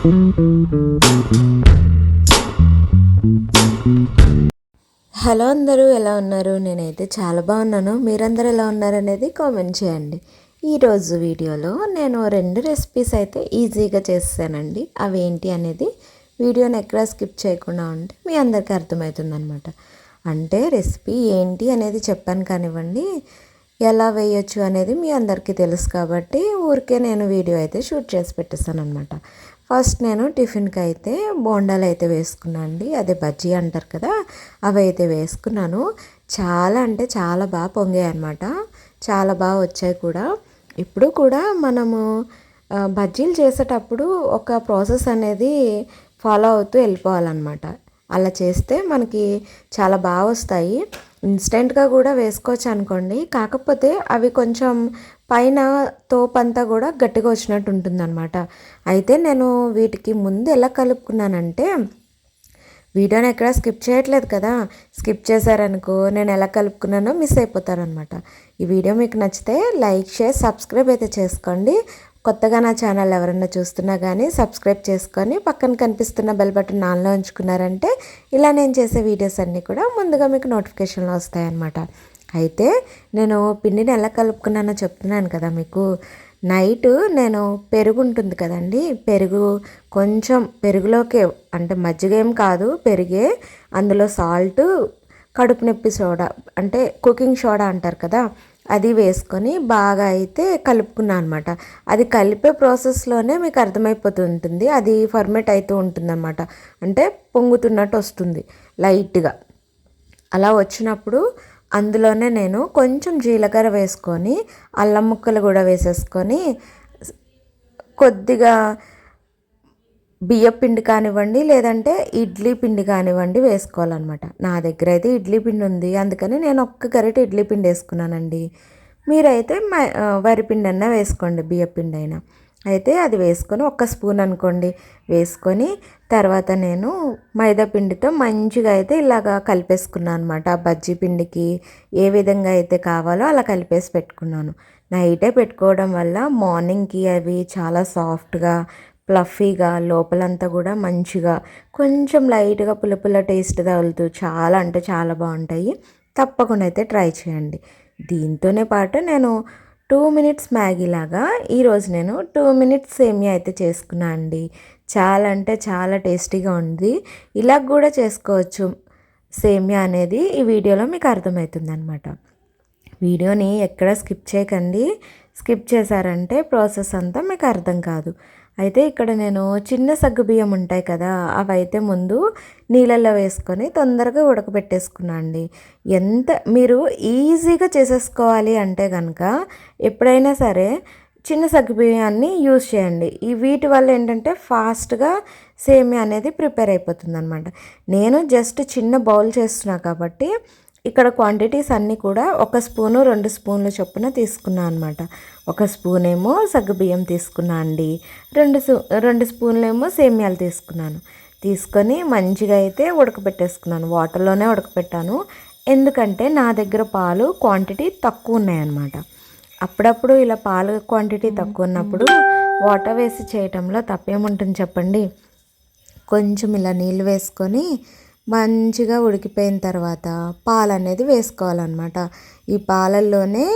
Hello అందరూ ఎలా ఉన్నారు? నేనైతే చాలా బాగున్నాను. మీరందరూ ఎలా ఉన్నారు అనేది కామెంట్ చేయండి. ఈరోజు వీడియోలో నేను రెండు రెసిపీస్ అయితే ఈజీగా చేస్తానండి. అవి ఏంటి అనేది వీడియోని ఎక్కడ స్కిప్ చేయకుండా ఉంటే మీ అందరికీ అర్థమవుతుంది అనమాట అంటే రెసిపీ ఏంటి అనేది చెప్పాను కానివ్వండి ఎలా వేయొచ్చు అనేది మీ అందరికీ తెలుసు కాబట్టి ఊరికే నేను వీడియో అయితే షూట్ చేసి పెట్టేస్తాను అనమాట ఫస్ట్ నేను టిఫిన్కి అయితే బోండాలు అయితే వేసుకున్నాను అండి అదే బజ్జీ అంటారు కదా అవి అయితే వేసుకున్నాను. చాలా అంటే చాలా బాగా పొంగాయి అనమాట చాలా బాగా వచ్చాయి కూడా. ఇప్పుడు కూడా మనము బజ్జీలు చేసేటప్పుడు ఒక ప్రాసెస్ అనేది ఫాలో అవుతూ వెళ్ళిపోవాలన్నమాట. అలా చేస్తే మనకి చాలా బాగా వస్తాయి. ఇన్స్టెంట్గా కూడా వేసుకోవచ్చు అనుకోండి. కాకపోతే అవి కొంచెం పైన తోపంతా కూడా గట్టిగా వచ్చినట్టు ఉంటుందన్నమాట అయితే నేను వీటికి ముందు ఎలా కలుపుకున్నానంటే వీడియోని ఎక్కడ స్కిప్ చేయట్లేదు కదా స్కిప్ చేశారనుకో నేను ఎలా కలుపుకున్నానో మిస్ అయిపోతారనమాట ఈ వీడియో మీకు నచ్చితే లైక్ షేర్ సబ్స్క్రైబ్ అయితే చేసుకోండి. కొత్తగా నా ఛానల్ ఎవరన్నా చూస్తున్నా కానీ సబ్స్క్రైబ్ చేసుకొని పక్కన కనిపిస్తున్న బెల్ బటన్ ఆన్లో ఉంచుకున్నారంటే ఇలా నేను చేసే వీడియోస్ అన్నీ కూడా ముందుగా మీకు నోటిఫికేషన్లు వస్తాయన్నమాట. అయితే నేను పిండిని ఎలా కలుపుకున్నానో చెప్తున్నాను కదా మీకు. నైట్ నేను పెరుగు ఉంటుంది కదండి పెరుగు కొంచెం పెరుగులోకే అంటే మజ్జిగ ఏం కాదు పెరిగే అందులో సాల్ట్ కడుపు నొప్పి సోడా అంటే కుకింగ్ సోడా అంటారు కదా అది వేసుకొని బాగా అయితే కలుపుకున్నాను అనమాట. అది కలిపే ప్రాసెస్లోనే మీకు అర్థమైపోతుంటుంది అది ఫర్మేట్ అవుతూ ఉంటుంది అనమాట. అంటే పొంగుతున్నట్టు వస్తుంది లైట్గా అలా వచ్చినప్పుడు అందులోనే నేను కొంచెం జీలకర్ర వేసుకొని అల్లం ముక్కలు కూడా వేసేసుకొని కొద్దిగా బియ్యం పిండి కానివ్వండి లేదంటే ఇడ్లీ పిండి కానివ్వండి వేసుకోవాలన్నమాట. నా దగ్గర అయితే ఇడ్లీ పిండి ఉంది. అందుకని నేను ఒక్క గరిట ఇడ్లీ పిండి వేసుకున్నానండి. మీరైతే వరి పిండి అయినా వేసుకోండి బియ్యం పిండి అయినా. అయితే అది వేసుకొని ఒక్క స్పూన్ అనుకోండి. వేసుకొని తర్వాత నేను మైదా పిండితో మంచిగా అయితే ఇలాగా కలిపేసుకున్నాను అనమాట బజ్జీ పిండికి ఏ విధంగా అయితే కావాలో అలా కలిపేసి పెట్టుకున్నాను. నైటే పెట్టుకోవడం వల్ల మార్నింగ్కి అవి చాలా సాఫ్ట్గా ఫ్లఫీగా లోపలంతా కూడా మంచిగా కొంచెం లైట్గా పుల్ల టేస్ట్ తగులుతూ చాలా అంటే చాలా బాగుంటాయి. తప్పకుండా అయితే ట్రై చేయండి. దీంతోనే పాటు నేను టూ మినిట్స్ మ్యాగీ లాగా. ఈరోజు నేను టూ మినిట్స్ సేమియా అయితే చేసుకున్నా అండి. చాలా అంటే చాలా టేస్టీగా ఉంది. ఇలా కూడా చేసుకోవచ్చు సేమియా అనేది. ఈ వీడియోలో మీకు అర్థమవుతుంది అనమాట వీడియోని ఎక్కడ స్కిప్ చేయకండి. స్కిప్ చేశారంటే ప్రాసెస్ అంతా మీకు అర్థం కాదు. అయితే ఇక్కడ నేను చిన్న సగ్గు బియ్యం ఉంటాయి కదా అవి అయితే ముందు నీళ్ళల్లో వేసుకొని తొందరగా ఉడకబెట్టేసుకున్నా అండి. ఎంత మీరు ఈజీగా చేసేసుకోవాలి అంటే కనుక ఎప్పుడైనా సరే చిన్న సగ్గు బియ్యాన్ని యూజ్ చేయండి. ఈ వీటి వల్ల ఏంటంటే ఫాస్ట్గా సేమియా అనేది ప్రిపేర్ అయిపోతుంది అనమాట నేను జస్ట్ చిన్న బౌల్ చేస్తున్నా కాబట్టి ఇక్కడ క్వాంటిటీస్ అన్నీ కూడా ఒక స్పూను రెండు స్పూన్లు చొప్పున తీసుకున్నాను అనమాట ఒక స్పూన్ ఏమో సగ్గుబియ్యం తీసుకున్నా అండి. రెండు రెండు స్పూన్లు ఏమో సేమియాలు తీసుకున్నాను. తీసుకొని మంచిగా అయితే ఉడకబెట్టేసుకున్నాను. వాటర్లోనే ఉడకబెట్టాను. ఎందుకంటే నా దగ్గర పాలు క్వాంటిటీ తక్కువ ఉన్నాయన్నమాట. అప్పుడప్పుడు ఇలా పాలు క్వాంటిటీ తక్కువ ఉన్నప్పుడు వాటర్ వేసి చేయటంలో తప్పేముంటుంది చెప్పండి? కొంచెం ఇలా నీళ్ళు వేసుకొని మంచిగా ఉడికిపోయిన తర్వాత పాలు అనేది వేసుకోవాలన్నమాట. ఈ పాలల్లోనే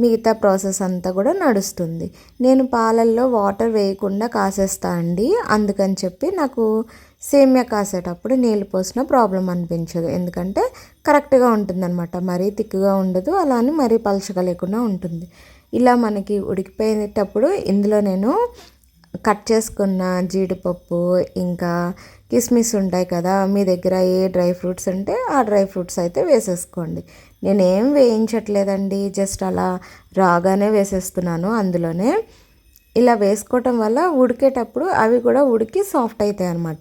మిగతా ప్రాసెస్ అంతా కూడా నడుస్తుంది. నేను పాలల్లో వాటర్ వేయకుండా కాసేస్తా అండి. అందుకని చెప్పి నాకు సేమ్యా కాసేటప్పుడు నీళ్ళు పోసిన ప్రాబ్లం అనిపించదు. ఎందుకంటే కరెక్ట్గా ఉంటుందన్నమాట. మరీ తిక్కుగా ఉండదు. అలా అని మరీ పలచగా లేకుండా ఉంటుంది. ఇలా మనకి ఉడికిపోయేటప్పుడు ఇందులో నేను కట్ చేసుకున్న జీడిపప్పు ఇంకా కిస్మిస్ ఉంటాయి కదా మీ దగ్గర ఏ డ్రై ఫ్రూట్స్ ఉంటే ఆ డ్రై ఫ్రూట్స్ అయితే వేసేసుకోండి. నేనేం వేయించట్లేదండి జస్ట్ అలా రాగానే వేసేస్తున్నాను అందులోనే. ఇలా వేసుకోవటం వల్ల ఉడికేటప్పుడు అవి కూడా ఉడికి సాఫ్ట్ అవుతాయి అన్నమాట.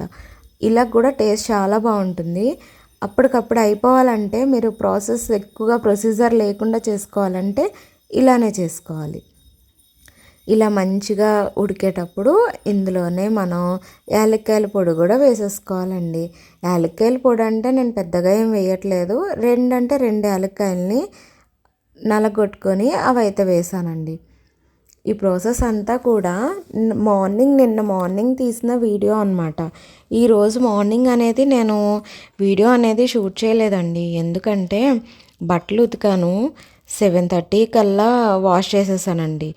ఇలా కూడా టేస్ట్ చాలా బాగుంటుంది. అప్పటికప్పుడు అయిపోవాలంటే మీరు ప్రాసెస్ ఎక్కువగా ప్రొసీజర్ లేకుండా చేసుకోవాలంటే ఇలానే చేసుకోవాలి. ఇలా మంచిగా ఉడికేటప్పుడు ఇందులోనే మనం యాలక్కాయల పొడి కూడా వేసేసుకోవాలండి. యాలక్కాయల పొడి అంటే నేను పెద్దగా ఏం వేయట్లేదు. రెండు అంటే రెండు యాలక్కాయలని నలగొట్టుకొని అవి అయితే వేసానండి. ఈ ప్రాసెస్ అంతా కూడా మార్నింగ్ నిన్న మార్నింగ్ తీసిన వీడియో అనమాట ఈరోజు మార్నింగ్ అనేది నేను వీడియో అనేది షూట్ చేయలేదండి. ఎందుకంటే బట్టలు ఉతికాను. సెవెన్ థర్టీ కల్లా వాష్ చేసేసానండి.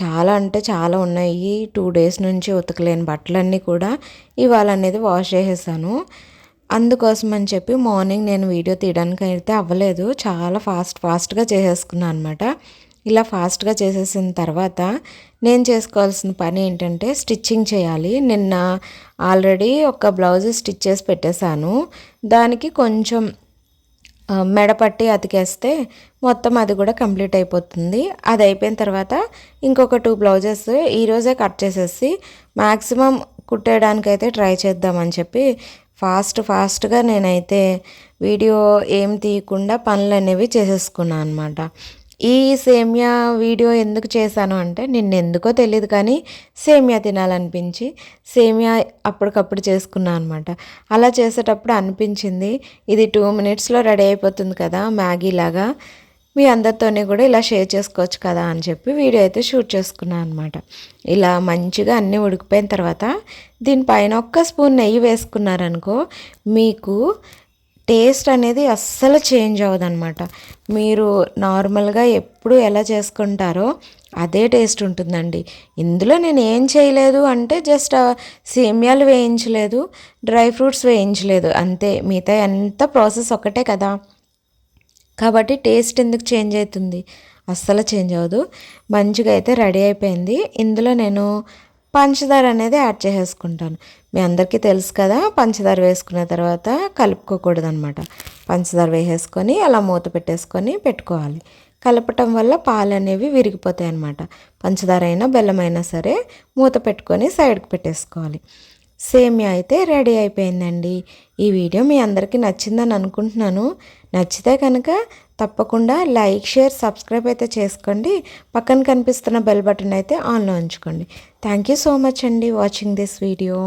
చాలా అంటే చాలా ఉన్నాయి. టూ డేస్ నుంచి ఉతకలేని బట్టలన్నీ కూడా ఇవాళ అనేది వాష్ చేసేసాను. అందుకోసం అని చెప్పి మార్నింగ్ నేను వీడియో తీయడానికి అయితే అవ్వలేదు. చాలా ఫాస్ట్ ఫాస్ట్గా చేసేసుకున్నాను అనమాట ఇలా ఫాస్ట్గా చేసేసిన తర్వాత నేను చేసుకోవాల్సిన పని ఏంటంటే స్టిచ్చింగ్ చేయాలి. నిన్న ఆల్రెడీ ఒక బ్లౌజ్ స్టిచ్ చేసి పెట్టేశాను. దానికి కొంచెం మెడపట్టి అతికేస్తే మొత్తం అది కూడా కంప్లీట్ అయిపోతుంది. అది అయిపోయిన తర్వాత ఇంకొక టూ బ్లౌజెస్ ఈరోజే కట్ చేసేసి మ్యాక్సిమం కుట్టేయడానికైతే ట్రై చేద్దామని చెప్పి ఫాస్ట్ ఫాస్ట్గా నేనైతే వీడియో ఏం తీయకుండా పనులు అనేవి చేసేసుకున్నాను అనమాట ఈ సేమియా వీడియో ఎందుకు చేశాను అంటే నిన్న ఎందుకో తెలియదు కానీ సేమియా తినాలనిపించి సేమియా అప్పటికప్పుడు చేసుకున్నాను అనమాట అలా చేసేటప్పుడు అనిపించింది ఇది టూ మినిట్స్లో రెడీ అయిపోతుంది కదా మ్యాగీ లాగా మీ అందరితోనే కూడా ఇలా షేర్ చేసుకోవచ్చు కదా అని చెప్పి వీడియో అయితే షూట్ చేసుకున్నాను అనమాట ఇలా మంచిగా అన్నీ ఉడికిపోయిన తర్వాత దీనిపైన ఒక్క స్పూన్ నెయ్యి వేసుకున్నారనుకో మీకు టేస్ట్ అనేది అస్సలు చేంజ్ అవ్వదన్నమాట. మీరు నార్మల్గా ఎప్పుడు ఎలా చేసుకుంటారో అదే టేస్ట్ ఉంటుందండి. ఇందులో నేను ఏం చేయలేదు అంటే జస్ట్ సేమ్యాలు వేయించలేదు డ్రై ఫ్రూట్స్ వేయించలేదు అంతే. మిగతా ఎంత ప్రాసెస్ ఒకటే కదా. కాబట్టి టేస్ట్ ఎందుకు చేంజ్ అవుతుంది? అస్సలు చేంజ్ అవ్వదు. మంచిగా అయితే రెడీ అయిపోయింది. ఇందులో నేను పంచదార అనేది యాడ్ చేసేసుకుంటాను. మీ అందరికీ తెలుసు కదా పంచదార వేసుకున్న తర్వాత కలుపుకోకూడదు అనమాట పంచదార వేసేసుకొని అలా మూత పెట్టేసుకొని పెట్టుకోవాలి. కలపటం వల్ల పాలు అనేవి విరిగిపోతాయి అన్నమాట పంచదార అయినా బెల్లం అయినా సరే మూత పెట్టుకొని సైడ్కి పెట్టేసుకోవాలి. సేమియా అయితే రెడీ అయిపోయిందండి. ఈ వీడియో మీ అందరికీ నచ్చిందని అనుకుంటున్నాను. నచ్చితే కనుక తప్పకుండా లైక్ షేర్ సబ్స్క్రైబ్ అయితే చేసుకోండి. పక్కన కనిపిస్తున్న బెల్ బటన్ అయితే ఆన్లో ఉంచుకోండి. థ్యాంక్ యూ సో మచ్ అండి వాచింగ్ దిస్ వీడియో.